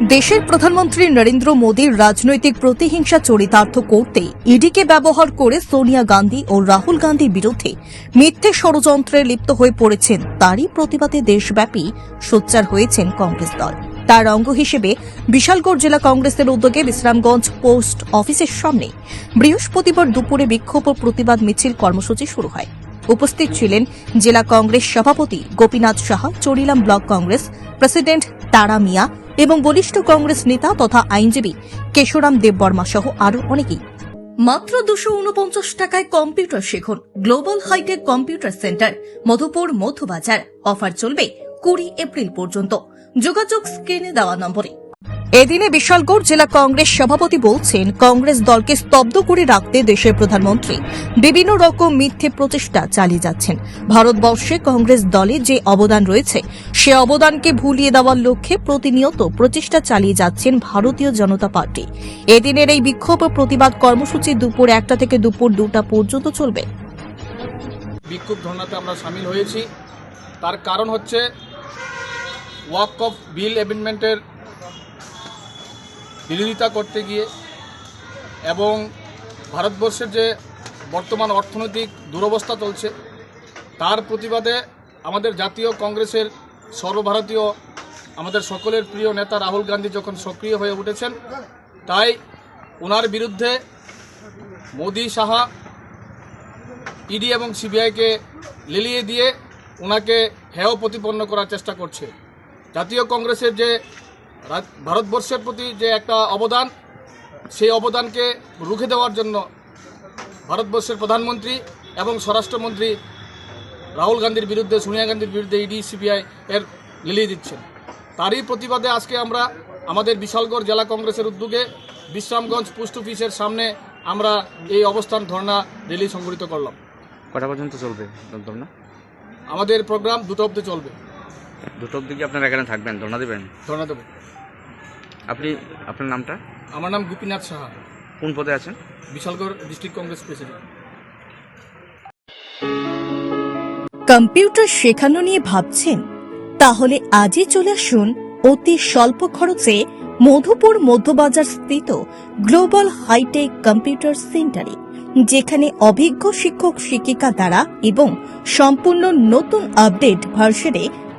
দেশের প্রধানমন্ত্রী নরেন্দ্র মোদীর রাজনৈতিক প্রতিহিংসা চরিতার্থ করতে ইডিকে ব্যবহার করে সোনিয়া গান্ধী ও রাহুল গান্ধীর বিরুদ্ধে মিথ্যে ষড়যন্ত্রে লিপ্ত হয়ে পড়েছেন তারই প্রতিবাদে দেশব্যাপী সোচ্চার হয়েছেন কংগ্রেস দল। তার অঙ্গ হিসেবে বিশালগড় জেলা কংগ্রেসের উদ্যোগে বিশ্রামগঞ্জ পোস্ট অফিসের সামনে বৃহস্পতিবার দুপুরে বিক্ষোভ ও প্রতিবাদ মিছিল কর্মসূচি শুরু হয়। উপস্থিত ছিলেন জেলা কংগ্রেস সভাপতি গোপীনাথ সাহা, চরিলাম ব্লক কংগ্রেস প্রেসিডেন্ট তারা মিয়া এবং বলিষ্ঠ কংগ্রেস নেতা তথা আইনজীবী কেশরাম দেববর্মা সহ আরও অনেকেই। মাত্র দুশো উনপঞ্চাশ টাকায় computer শেখুন। Global hi-tech computer centre, Madhupur Madhubazar offer চলবে কুড়ি এপ্রিল পর্যন্ত। যোগাযোগ স্ক্রিনে দেওয়া নম্বরে। এদিনে বিশালগড় জেলা কংগ্রেস সভাপতি বলছেন, কংগ্রেস দলকে স্তব্ধ করে রাখতে দেশের প্রধানমন্ত্রী বিভিন্ন রকম মিথ্যে প্রচেষ্টা চালিয়ে যাচ্ছেন। ভারতবর্ষে কংগ্রেস দলে যে অবদান রয়েছে, সে অবদানকে ভুলিয়ে দেওয়ার লক্ষ্যে প্রতিনিয়ত প্রচেষ্টা চালিয়ে যাচ্ছেন ভারতীয় জনতা পার্টি। এদিনের এই বিক্ষোভ প্রতিবাদ কর্মসূচি দুপুর একটা থেকে দুপুর দুটা পর্যন্ত চলবে। বিক্ষোভ আমরা সামিল হয়েছি। তার কারণ হচ্ছে, ওয়াক অফ বিল অ্যামেন্ডমেন্টের বিরোধিতা করতে গিয়ে এবং ভারতবর্ষের যে বর্তমান অর্থনৈতিক দুরবস্থা চলছে, তার প্রতিবাদে আমাদের জাতীয় কংগ্রেসের সর্বভারতীয় আমাদের সকলের প্রিয় নেতা রাহুল গান্ধী যখন সক্রিয় হয়ে উঠেছেন, তাই ওনার বিরুদ্ধে মোদি সাহা, ইডি এবং সিবিআইকে লিলিয়ে দিয়ে ওনাকে হেয় প্রতিপন্ন করার চেষ্টা করছে। জাতীয় কংগ্রেসের যে ভারতবর্ষের প্রতি যে একটা অবদান সেই অবদানকে রুখে দেওয়ার জন্য ভারতবর্ষের প্রধানমন্ত্রী এবং স্বরাষ্ট্রমন্ত্রী রাহুল গান্ধীর বিরুদ্ধে সোনিয়া গান্ধীর বিরুদ্ধে ইডি সিবিআই এর লিলিয়ে দিচ্ছেন। তারই প্রতিবাদে আজকে আমরা আমাদের বিশালগড় জেলা কংগ্রেসের উদ্যোগে বিশ্রামগঞ্জ পোস্ট অফিসের সামনে আমরা এই অবস্থান ধর্ণা র্যালি সংগঠিত করলাম। কটা পর্যন্ত চলবে না? আমাদের প্রোগ্রাম দুটো অব্দি চলবে। দুটো অব্দি কি আপনারা এখানে থাকবেন? ধর্ণা দেবেন? ধর্ণা দেবো। আপনি আপনার নামটা? আমার নাম গোপীনাথ সাহা। কোন পদে আছেন? Bishalgarh district Congress president. Computer শেখানো নিয়ে ভাবছেন? তাহলে আজই চলে আসুন অতি স্বল্প খরচে মধুপুর মধ্যবাজার স্থিত গ্লোবাল হাইটেক কম্পিউটার সেন্টারে যেখানে অভিজ্ঞ শিক্ষক শিক্ষিকা দ্বারা এবং সম্পূর্ণ নতুন আপডেট ভার্সনে